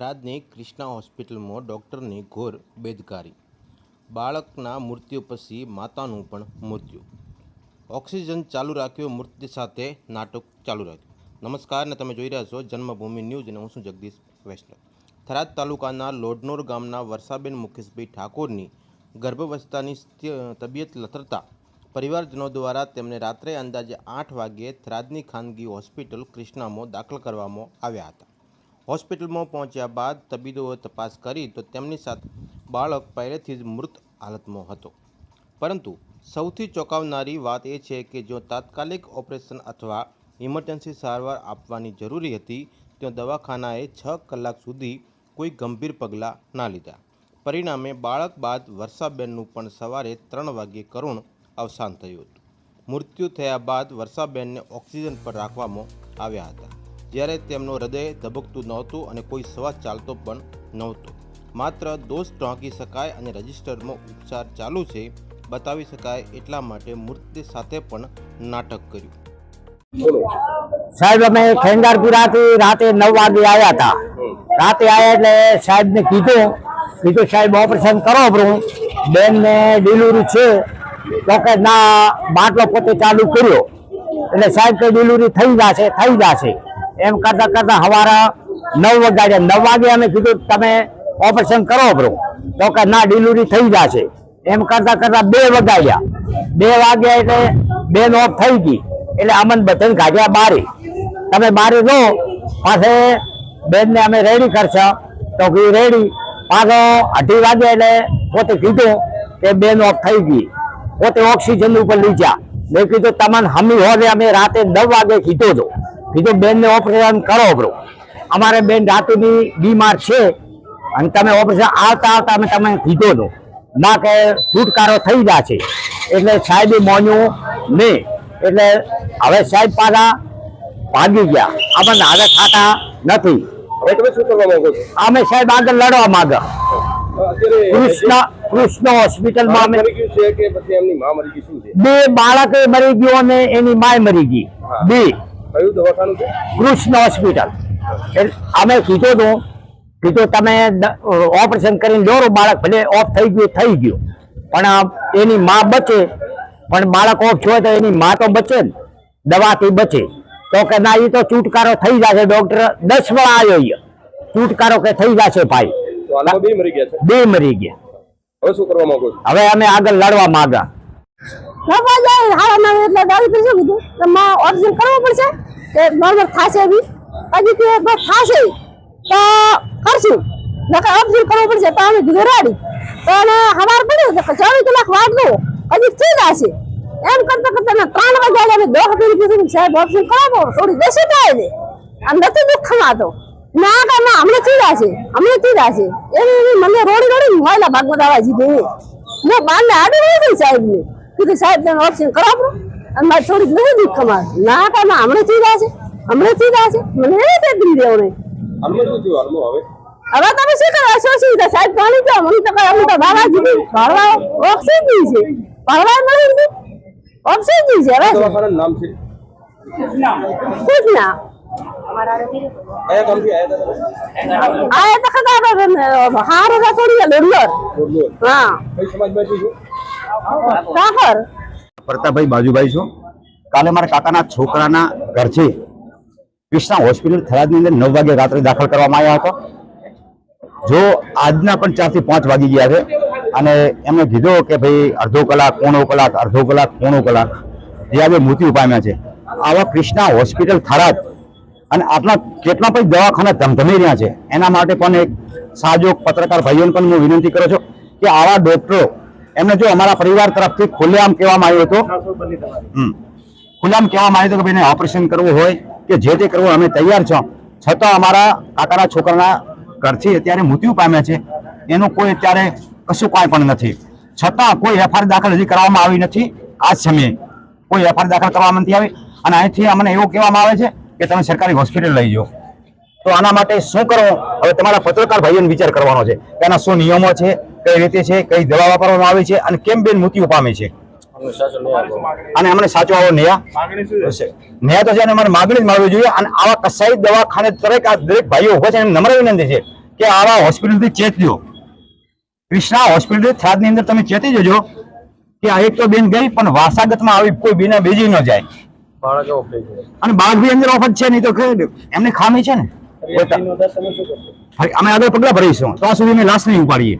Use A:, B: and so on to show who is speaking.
A: થરાદની ક્રિષ્ના હોસ્પિટલમાં ડૉક્ટરની ઘોર બેદકારી બાળકના મૃત્યુ પછી માતાનું પણ મૃત્યુ. ઓક્સિજન ચાલુ રાખ્યો, મૃત્યુ સાથે નાટક ચાલુ રાખ્યું. નમસ્કાર, ને તમે જોઈ રહ્યા છો જન્મભૂમિ ન્યૂઝ અને હું છું જગદીશ વૈષ્ણવ. થરાદ તાલુકાના લોડનોર ગામના વર્ષાબેન મુકેશભાઈ ઠાકોરની ગર્ભાવસ્થાની તબિયત લથડતા પરિવારજનો દ્વારા તેમને રાત્રે અંદાજે આઠ વાગ્યે થરાદની ખાનગી હોસ્પિટલ ક્રિષ્નામાં દાખલ કરવામાં આવ્યા હતા. હોસ્પિટલમાં પહોંચ્યા બાદ તબીબોએ તપાસ કરી તો તેમની સાથે બાળક પહેલેથી જ મૃત હાલતમાં હતો. પરંતુ સૌથી ચોંકાવનારી વાત એ છે કે જો તાત્કાલિક ઓપરેશન અથવા ઇમરજન્સી સારવાર આપવાની જરૂરી હતી, તો દવાખાનાએ છ કલાક સુધી કોઈ ગંભીર પગલાં ના લીધા. પરિણામે બાળક બાદ વર્ષાબેનનું પણ સવારે ત્રણ વાગ્યે કરુણ અવસાન થયું હતું. મૃત્યુ થયા બાદ વર્ષાબેનને ઓક્સિજન પર રાખવામાં આવ્યા હતા. જ્યારે તેમનું હૃદય ધબકતું નહોતું અને કોઈ શ્વાસ ચાલતો પણ નહોતો. માત્ર દોષ ટાંકી શકાય અને રજિસ્ટરમાં ઉપચાર ચાલુ છે બતાવી શકાય એટલા માટે મૃત્યુ સાથે પણ નાટક કર્યું.
B: સાહેબ અમે ખેંગારપુરાથી રાતે નવ વાગે આવ્યા હતા. રાતે આવ્યા એટલે સાહેબને કીધું કીધું સાહેબ ઓપરેશન કરો આપણું બેનને ડિલિવરી છે. તો ના બાટલો પોતે ચાલુ કર્યો. એટલે સાહેબ કે ડિલિવરી થઈ જશે થઈ જશે એમ કરતા કરતા હવારા નવ વાગ્યા નવ વાગે અમે કીધું તમે ઓપરેશન કરો આપણું તો કે ના ડિલિવરી થઈ જશે. એમ કરતા કરતા બે વગાડ્યા. બે વાગ્યા એટલે બે નોટ થઈ ગઈ. એટલે અમન બધાને કાઢ્યા બારે. તમે બારે જો પાસે બેનને અમે રેડી કરશો. તો કે રેડી પાછો અઢી વાગે એટલે પોતે કીધું કે બેન ઓફ થઈ ગઈ. પોતે ઓક્સિજન ઉપર લઈ જા મેં કીધું, તમને હમી હોદે અમે રાતે નવ વાગે કીધો હતું કીધું બેનને ઓપરેશન કરો બ્રો અમારે બેન ધાતુની બીમાર છે અને તમે ઓપરેશન આવતા આવતા અમે તમે કીધો હતું ના કે છુટકારો થઈ જશે એટલે સાહેબે મોન્યું નહીં. એટલે હવે સાહેબ પાછા ભાગી ગયા. આપણને હવે ખાતા નથી.
C: છો?
B: અમે સાહેબ આગળ લડવા માંગ. કૃષ્ણ કૃષ્ણ હોસ્પિટલમાં
C: છે છે?
B: બે બાળકે મરી ગયો અને એની માય મરી ગઈ. બે.
C: કયું દવાખાનું છે?
B: કૃષ્ણ હોસ્પિટલ. અમે કીધું હતું કીધું તમે ઓપરેશન કરીને દોરો બાળક ભલે ઓફ થઈ ગયું થઈ ગયું. પણ એની માં બચે. પણ બાળક ઓફ થયો તો એની માં તો બચે ને દવાથી બચે. તો કે ના એ તો છુટકારો થઈ જશે ડોક્ટર દસ વાર આવ્યો છુટકારો કે થઈ જશે ભાઈ.
C: બે મરી ગયા છે?
B: બે મરી ગયા.
C: હવે શું કરવા માંગો
B: હવે અમે આગળ લડવા માંગા.
D: એટલે કીધું? કે માં પડશે? કે નોર્મલ થશે બી. હજી કે બસ થશે તો કરશું. નકર ઓબ્ઝર્વ કરવું પડશે તો અમે કીધું રાડી. એને હવાર પડ્યું તો ચોવીસ કલાક વાટ લો હજી થઈ જશે એમ કરતા કરતા ત્રણ વાગ્યા અમે દોઢ કરી કીધું સાહેબ ઓબ્ઝર્વ કરાવો. થોડી બેસી થાય ને આમ નથી દુઃખ ખમાતો ના કા ના હમણાં થઈ જશે હમણાં થઈ જશે એવી મને રોડી રોડી મોયલા ભાગવત આવા જીધું મેં બારને આડી રહી સાહેબ ને કીધું સાહેબ, તમે ઓપ્શન કરાવો. મારે છોડી નથી દુઃખ અમાર. ના કામ હમણાં થી થઈ છે. હમણાં થઈ છે. મને એ દેવને.
C: હાલમાં શું હવે?
D: તમે શું કરો શું શું સાહેબ પાણી દો મને તો અમે તો બાબા જીધી ભરવા ઓક્સિજન છે. મળી હતી ઓક્સિજન છે હવે?
C: દવાખાનાનું નામ છે?
D: ખુશ ના
C: કયા ગામથી આવ્યા
D: આ તો ખતા હારે થોડી લોડલોર
C: બોરલોર.
D: હા. કાકર
E: પ્રતાપભાઈ બાજુભાઈ છું. કાલે મારા કાકાના છોકરાના ઘરથી કૃષ્ણા હોસ્પિટલ થરાદની અંદર નવ વાગે રાત્રે દાખલ કરવામાં આવ્યા હતો. જો આજના પણ ચારથી પાંચ વાગી ગયા છે. અને એમણે કીધું કે ભાઈ અડધો કલાક, પોણો કલાક, અડધો કલાક, પોણો કલાક જે આજે મૃત્યુ પામ્યા છે. આવા કૃષ્ણા હોસ્પિટલ થરાદ અને આટલા કેટલા પણ દવાખાના ધમધમી રહ્યા છે. એના માટે પણ એક સાજો પત્રકાર ભાઈઓને પણ હું વિનંતી કરું છું કે આવા ડોક્ટરો એમને જો અમારા પરિવાર તરફથી ખુલ્લેઆમ કહેવામાં આવ્યું હતું. ખુલ્લેઆમ કહેવામાં આવ્યું હતું કે ભાઈને ઓપરેશન કરવું હોય કે જે તે કરવું અમે તૈયાર છો. છતાં અમારા કાકાના છોકરાના ઘરથી અત્યારે મૃત્યુ પામ્યા છે. એનું કોઈ અત્યારે કશું કાંઈ પણ નથી. છતાં કોઈ એફઆઈઆર દાખલ હજી કરવામાં આવી નથી. આ સમયે કોઈ એફઆઈઆર દાખલ કરવામાં નથી આવી. અને અહીંથી અમને એવું કહેવામાં આવે છે કે તમે સરકારી હોસ્પિટલ લઈ જાઓ. તો આના માટે શું કરો? હવે તમારા પત્રકાર ભાઈઓને વિચાર કરવાનો છે એના શું નિયમો છે? કઈ રીતે છે કઈ દવા વાપરવામાં આવી છે અને કેમ બેન મૃત્યુ પામે છે? અને અમને સાચો આવો ન્યા ન્યા તો છે અને અમારે માગણી જ મારવી જોઈએ અને આવા કસાઈ દવાખાને દરેક આ દરેક ભાઈઓ ઊભા છે એમ નમ્ર વિનંતી છે કે આવા હોસ્પિટલથી ચેતજો કૃષ્ણા હોસ્પિટલ થરાદની અંદર તમે ચેતી જજો કે આ એક તો બેન ગઈ પણ વાસાગતમાં આવી કોઈ બીના બીજી ન જાય. અને બાળક બી અંદર ઓફર છે નહીં તો કે એમની ખામી છે ને? અમે આગળ પગલા ભરીશું. ત્યાં સુધી અમે લાશ નહીં ઉપાડીએ